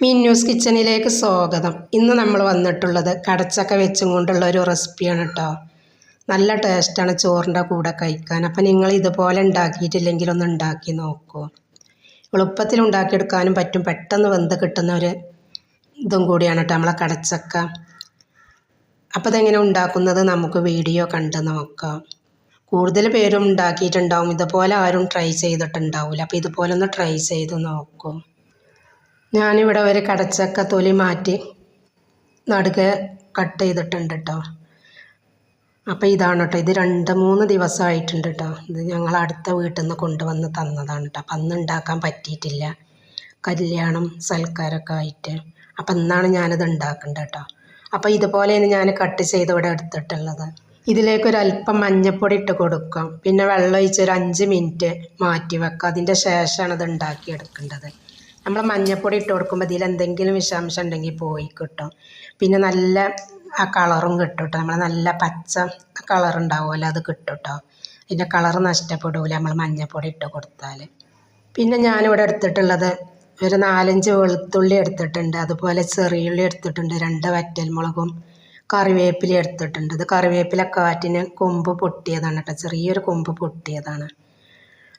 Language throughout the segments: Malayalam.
മിന്നൂസ് കിച്ചണിലേക്ക് സ്വാഗതം. ഇന്ന് നമ്മൾ വന്നിട്ടുള്ളത് കടച്ചക്ക വെച്ചും കൊണ്ടുള്ള ഒരു റെസിപ്പിയാണ് കേട്ടോ നല്ല ടേസ്റ്റാണ് ചോറിന്റെ കൂടെ കഴിക്കാൻ. അപ്പം നിങ്ങൾ ഇതുപോലെ ഉണ്ടാക്കിയിട്ടില്ലെങ്കിൽ ഒന്ന് ഉണ്ടാക്കി നോക്കൂ. എളുപ്പത്തിൽ ഉണ്ടാക്കിയെടുക്കാനും പറ്റും. പെട്ടെന്ന് വെന്ത് കിട്ടുന്ന ഒരു ഇതും കൂടിയാണ് കേട്ടോ നമ്മളെ കടച്ചക്ക. അപ്പോൾ അതെങ്ങനെ ഉണ്ടാക്കുന്നത് നമുക്ക് വീഡിയോ കണ്ട് നോക്കാം. കൂടുതൽ പേരും ഉണ്ടാക്കിയിട്ടുണ്ടാവും. ഇതുപോലെ ആരും ട്രൈ ചെയ്തിട്ടുണ്ടാവില്ല അപ്പോൾ ഇതുപോലെ ഒന്ന് ട്രൈ ചെയ്ത് നോക്കൂ. ഞാനിവിടെ ഒരു കടച്ചക്ക തൊലി മാറ്റി നടുക കട്ട് ചെയ്തിട്ടുണ്ട് കേട്ടോ അപ്പോൾ ഇതാണ് കേട്ടോ ഇത് രണ്ട് മൂന്ന് ദിവസമായിട്ടുണ്ട് കേട്ടോ ഇത് ഞങ്ങൾ അടുത്ത വീട്ടിൽ നിന്ന് കൊണ്ടുവന്ന് തന്നതാണ് കേട്ടോ അപ്പം അന്ന് ഉണ്ടാക്കാൻ പറ്റിയിട്ടില്ല. കല്യാണം സൽക്കാരമൊക്കെ ആയിട്ട്. അപ്പം ഇന്നാണ് ഞാനിത് ഉണ്ടാക്കേണ്ടത് കേട്ടോ അപ്പോൾ ഇതുപോലെയാണ് ഞാൻ കട്ട് ചെയ്ത് ഇവിടെ എടുത്തിട്ടുള്ളത്. ഇതിലേക്ക് ഒരു അല്പം മഞ്ഞപ്പൊടി ഇട്ട് കൊടുക്കാം. പിന്നെ വെള്ളം ഒഴിച്ച് ഒരു അഞ്ച് മിനിറ്റ് മാറ്റി വെക്കുക അതിന്റെ ശേഷമാണ് ഇത് ഉണ്ടാക്കിയെടുക്കേണ്ടത്. നമ്മൾ മഞ്ഞൾപ്പൊടി ഇട്ട് കൊടുക്കുമ്പോൾ ഇതിൽ എന്തെങ്കിലും വിഷാംശം ഉണ്ടെങ്കിൽ പോയി കിട്ടും. പിന്നെ നല്ല ആ കളറും കിട്ടും കേട്ടോ നമ്മൾ നല്ല പച്ച കളർ ഉണ്ടാവുമല്ലോ അത് കിട്ടും കേട്ടോ അതിന്റെ കളർ നഷ്ടപ്പെടില്ല നമ്മൾ മഞ്ഞൾപ്പൊടി ഇട്ട് കൊടുത്താൽ പിന്നെ ഞാനിവിടെ എടുത്തിട്ടുള്ളത് ഒരു നാലഞ്ച് വെളുത്തുള്ളി എടുത്തിട്ടുണ്ട്. അതുപോലെ ചെറിയുള്ളി എടുത്തിട്ടുണ്ട് രണ്ട് വറ്റൽമുളകും കറിവേപ്പില എടുത്തിട്ടുണ്ട്. ഇത് കറിവേപ്പിലൊക്കെ വാറ്റിന് കൊമ്പ് പൊട്ടിയതാണ് കേട്ടോ. ചെറിയൊരു കൊമ്പ് പൊട്ടിയതാണ്.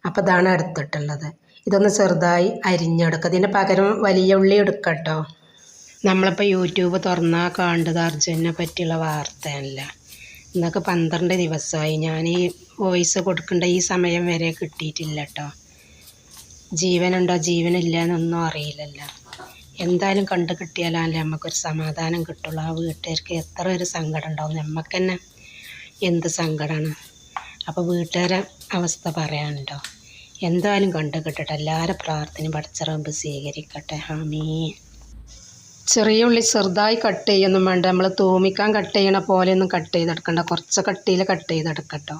അപ്പോൾ ഇതാണ് എടുത്തിട്ടുള്ളത് ഇതൊന്ന് ചെറുതായി അരിഞ്ഞെടുക്കുക ഇതിന് പകരം വലിയ ഉള്ളി എടുക്കുക കേട്ടോ നമ്മളിപ്പോൾ യൂട്യൂബ് തുറന്നാൽ കണ്ടത് അർജുനെ പറ്റിയുള്ള വാർത്തയല്ല. ഇന്നൊക്കെ പന്ത്രണ്ട് ദിവസമായി. ഞാൻ ഈ വോയിസ് കൊടുക്കേണ്ട ഈ സമയം വരെ കിട്ടിയിട്ടില്ല കേട്ടോ ജീവനുണ്ടോ? ജീവനില്ല എന്നൊന്നും അറിയില്ലല്ലോ. എന്തായാലും കണ്ടു കിട്ടിയാലല്ലേ നമുക്കൊരു സമാധാനം കിട്ടുള്ളൂ. ആ വീട്ടുകാർക്ക് എത്ര ഒരു സങ്കടം ഉണ്ടാവും. നമുക്ക് തന്നെ എന്ത് സങ്കടമാണ് അപ്പോൾ വീട്ടുകാരെ അവസ്ഥ പറയാനുണ്ടോ? എന്തായാലും കണ്ടു കിട്ടട്ടെ എല്ലാവരും പ്രാർത്ഥനയും പഠിച്ചറമ്പ് സ്വീകരിക്കട്ടെ. ഹാമീ ചെറിയ ഉള്ളി ചെറുതായി കട്ട് ചെയ്യൊന്നും വേണ്ട. നമ്മൾ തൂമിക്കാൻ കട്ട് ചെയ്യണ പോലെയൊന്നും കട്ട് ചെയ്തെടുക്കണ്ട. കുറച്ച് കട്ടിയിൽ കട്ട് ചെയ്തെടുക്കട്ടോ.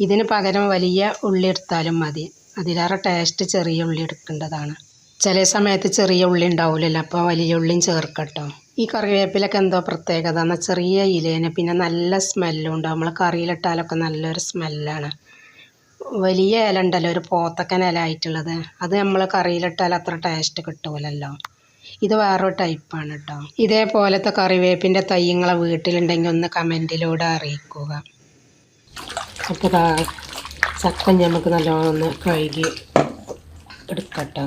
ഇതിന് പകരം വലിയ ഉള്ളി എടുത്താലും മതി. അതിലേറെ ടേസ്റ്റ് ചെറിയ ഉള്ളി എടുക്കേണ്ടതാണ്. ചില സമയത്ത് ചെറിയ ഉള്ളി ഉണ്ടാവില്ലല്ലോ അപ്പോൾ വലിയ ഉള്ളിയും ചേർക്കട്ടോ. ഈ കറിവേപ്പിലൊക്കെ എന്തോ പ്രത്യേകത എന്നാൽ ചെറിയ ഇലേനെ പിന്നെ നല്ല സ്മെല്ലും ഉണ്ടാവും. നമ്മൾ കറിയിലിട്ടാലൊക്കെ നല്ലൊരു സ്മെല്ലാണ് വലിയ ഇല ഉണ്ടല്ലോ ഒരു പോത്തക്കൻ ഇല ആയിട്ടുള്ളത് അത് നമ്മൾ കറിയിലിട്ടാൽ അത്ര ടേസ്റ്റ് കിട്ടൂലല്ലോ. ഇത് വേറൊരു ടൈപ്പാണ് കേട്ടോ ഇതേപോലത്തെ കറിവേപ്പിന്റെ തൈങ്ങളെ വീട്ടിലുണ്ടെങ്കിൽ ഒന്ന് കമന്റിലൂടെ അറിയിക്കുക. അപ്പോൾ ചക്ക നമുക്ക് നല്ലോണം കഴുകി എടുക്കട്ടെ.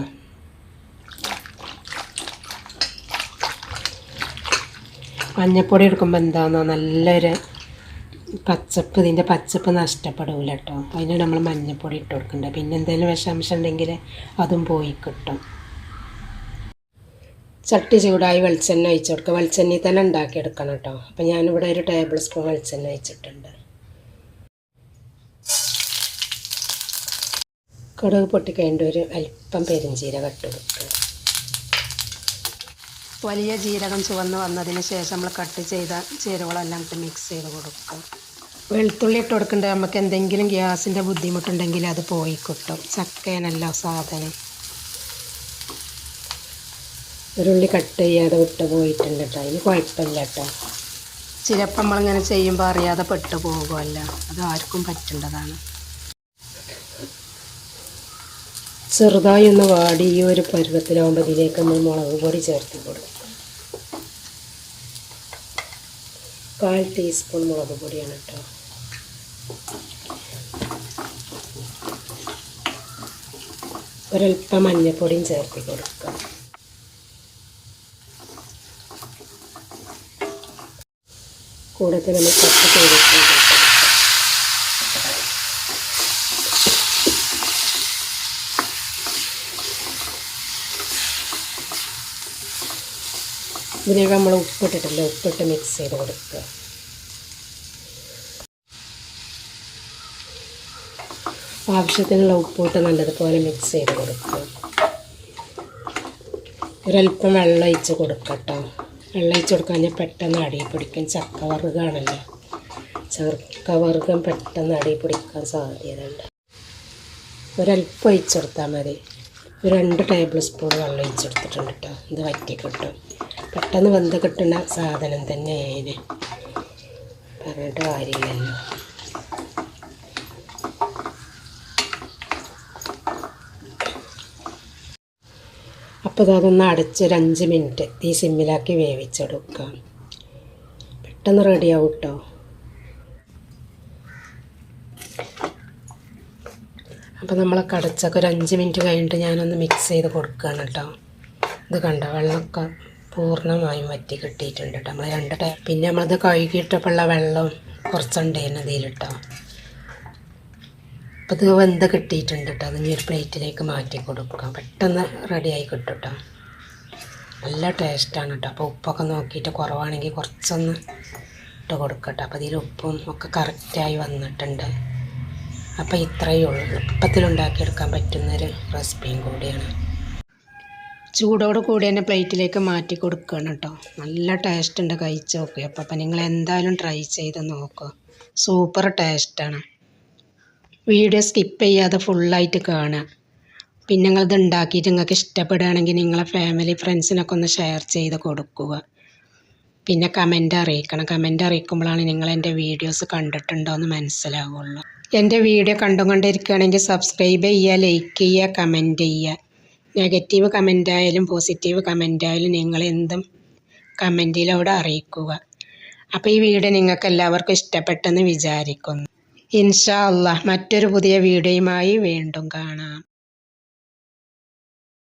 മഞ്ഞപ്പൊടി എടുക്കുമ്പോൾ എന്താണെന്നോ നല്ലൊരു പച്ചപ്പ് ഇതിന്റെ പച്ചപ്പ് നഷ്ടപ്പെടില്ല കേട്ടോ അതിന് നമ്മൾ മഞ്ഞൾപ്പൊടി ഇട്ട് കൊടുക്കണ്ട. പിന്നെ എന്തെങ്കിലും വിഷാംശം ഉണ്ടെങ്കിൽ അതും പോയി കിട്ടും. ചട്ടി ചൂടായി വെളിച്ചെണ്ണ ഒഴിച്ച് കൊടുക്കുക വെളിച്ചെണ്ണയിൽ തന്നെ ഉണ്ടാക്കിയെടുക്കണം കേട്ടോ അപ്പം ഞാനിവിടെ ഒരു ടേബിൾ സ്പൂൺ വെളിച്ചെണ്ണ ഒഴിച്ചിട്ടുണ്ട്. കടുക് പൊട്ടിക്കഴിഞ്ഞിട്ട് ഒരു അല്പം പെരുംജീരകം ഇട്ട് കൊടുക്കുക. വലിയ ജീരകം ചുവന്ന് വന്നതിന് ശേഷം നമ്മൾ കട്ട് ചെയ്ത ചേരുവകളെല്ലാം ഇട്ട് മിക്സ് ചെയ്ത് കൊടുക്കും. വെളുത്തുള്ളി ഇട്ട് കൊടുക്കേണ്ടത് നമുക്ക് എന്തെങ്കിലും ഗ്യാസിന്റെ ബുദ്ധിമുട്ടുണ്ടെങ്കിൽ അത് പോയി കിട്ടും. ചക്കേനല്ല സാധനം ഒരുള്ളി കട്ട് ചെയ്യാതെ വിട്ട് പോയിട്ടുണ്ട് കേട്ടോ. അതിന് കുഴപ്പമില്ല കേട്ടോ. ചിലപ്പോൾ നമ്മളിങ്ങനെ ചെയ്യുമ്പോൾ അറിയാതെ പെട്ടു പോകുമല്ലോ അത് ആർക്കും പറ്റേണ്ടതാണ്. ചെറുതായി ഒന്ന് വാടി ഈ ഒരു പരുവത്തിലാവുമ്പോൾ ഇതിലേക്ക് നമ്മൾ മുളക് പൊടി ചേർത്ത് കൊടുക്കും. കാൽ ടീസ്പൂൺ മുളക് പൊടിയാണ് കേട്ടോ. ഒരൽപ്പം മഞ്ഞൾപ്പൊടിയും ചേർത്ത് കൊടുക്കുക. കൂടത്തിൽ നമ്മൾ കട്ട് ചെയ്തിട്ട് ഇതിലേക്ക് നമ്മൾ ഉപ്പിട്ടിട്ടില്ല? ഉപ്പിട്ട് മിക്സ് ചെയ്ത് കൊടുക്കുക. ആവശ്യത്തിനുള്ള ഉപ്പിട്ട് നല്ലതുപോലെ മിക്സ് ചെയ്ത് കൊടുക്കുക. ഒരല്പം വെള്ളം ഒഴിച്ച് കൊടുക്കട്ടോ വെള്ളം ഒഴിച്ച് കൊടുക്കാൻ പെട്ടെന്ന് അടി പിടിക്കും. ചക്ക വറുകാണല്ലോ ചക്ക വറുകം പെട്ടെന്ന് അടി പിടിക്കാൻ സാധ്യതയുണ്ട്. ഒരല്പം ഒഴിച്ച് കൊടുത്താൽ മതി. ഒരു രണ്ട് ടേബിൾ സ്പൂൺ വെള്ളം ഒഴിച്ചെടുത്തിട്ടുണ്ട് കേട്ടോ ഇത് വറ്റി കിട്ടും പെട്ടെന്ന് വെന്ത് കിട്ടുന്ന സാധനം തന്നെ അതിന് പറഞ്ഞിട്ട് കാര്യമില്ലല്ലോ. അപ്പോൾ അതൊന്ന് അടച്ചൊരു അഞ്ച് മിനിറ്റ് തീ സിമ്മിലാക്കി വേവിച്ചെടുക്കാം. പെട്ടെന്ന് റെഡിയാവും കേട്ടോ അപ്പോൾ നമ്മൾ കടച്ചൊക്കെ ഒരു അഞ്ച് മിനിറ്റ് കഴിഞ്ഞിട്ട് ഞാനൊന്ന് മിക്സ് ചെയ്ത് കൊടുക്കുകയാണ് കേട്ടോ ഇത് കണ്ടോ? വെള്ളമൊക്കെ പൂർണമായും വറ്റി കിട്ടിയിട്ടുണ്ട് കേട്ടോ നമ്മൾ രണ്ട് ടൈം പിന്നെ നമ്മളത് കഴുകിയിട്ടപ്പോഴുള്ള വെള്ളം കുറച്ചുണ്ടായിരുന്നു അതിലിട്ടോ അപ്പോൾ ഇത് വെന്ത് കിട്ടിയിട്ടുണ്ട് കേട്ടോ അത് ഒരു പ്ലേറ്റിലേക്ക് മാറ്റി കൊടുക്കാം. പെട്ടെന്ന് റെഡിയായി കിട്ടും കേട്ടോ നല്ല ടേസ്റ്റാണ് കേട്ടോ അപ്പോൾ ഉപ്പൊക്കെ നോക്കിയിട്ട് കുറവാണെങ്കിൽ കുറച്ചൊന്ന് ഇട്ട് കൊടുക്കട്ടെ അപ്പോൾ ഇതിൽ ഉപ്പും ഒക്കെ കറക്റ്റായി വന്നിട്ടുണ്ട്. അപ്പോൾ ഇത്രയേ ഉള്ളൂ. എളുപ്പത്തിലുണ്ടാക്കിയെടുക്കാൻ പറ്റുന്നൊരു റെസിപ്പിയും കൂടിയാണ്. ചൂടോട് കൂടി തന്നെ പ്ലേറ്റിലേക്ക് മാറ്റി കൊടുക്കുകയാണ് കേട്ടോ. നല്ല ടേസ്റ്റ് ഉണ്ട് കഴിച്ച് നോക്കുക അപ്പോൾ അപ്പം നിങ്ങൾ എന്തായാലും ട്രൈ ചെയ്ത് നോക്കുക സൂപ്പർ ടേസ്റ്റാണ് വീഡിയോ സ്കിപ്പ് ചെയ്യാതെ ഫുള്ളായിട്ട് കാണുക. പിന്നെ നിങ്ങളിത് ഉണ്ടാക്കിയിട്ട് നിങ്ങൾക്ക് ഇഷ്ടപ്പെടുകയാണെങ്കിൽ നിങ്ങളെ ഫാമിലി ഫ്രണ്ട്സിനൊക്കെ ഒന്ന് ഷെയർ ചെയ്ത് കൊടുക്കുക. പിന്നെ കമന്റ് അറിയിക്കണം. കമന്റ് അറിയിക്കുമ്പോഴാണ് നിങ്ങൾ എന്റെ വീഡിയോസ് കണ്ടിട്ടുണ്ടോ എന്ന് മനസ്സിലാവുള്ളൂ. എന്റെ വീഡിയോ കണ്ടുകൊണ്ടിരിക്കുകയാണെങ്കിൽ സബ്സ്ക്രൈബ് ചെയ്യുക ലൈക്ക് ചെയ്യുക കമന്റ് ചെയ്യുക. നെഗറ്റീവ് കമന്റ് ആയാലും പോസിറ്റീവ് കമന്റ് ആയാലും നിങ്ങൾ എന്തും കമന്റിലൂടെ അറിയിക്കുക. അപ്പോൾ ഈ വീഡിയോ നിങ്ങൾക്ക് എല്ലാവർക്കും ഇഷ്ടപ്പെട്ടെന്ന് വിചാരിക്കുന്നു. ഇൻഷാ അള്ളാഹ് മറ്റൊരു പുതിയ വീഡിയോയുമായി വീണ്ടും കാണാം.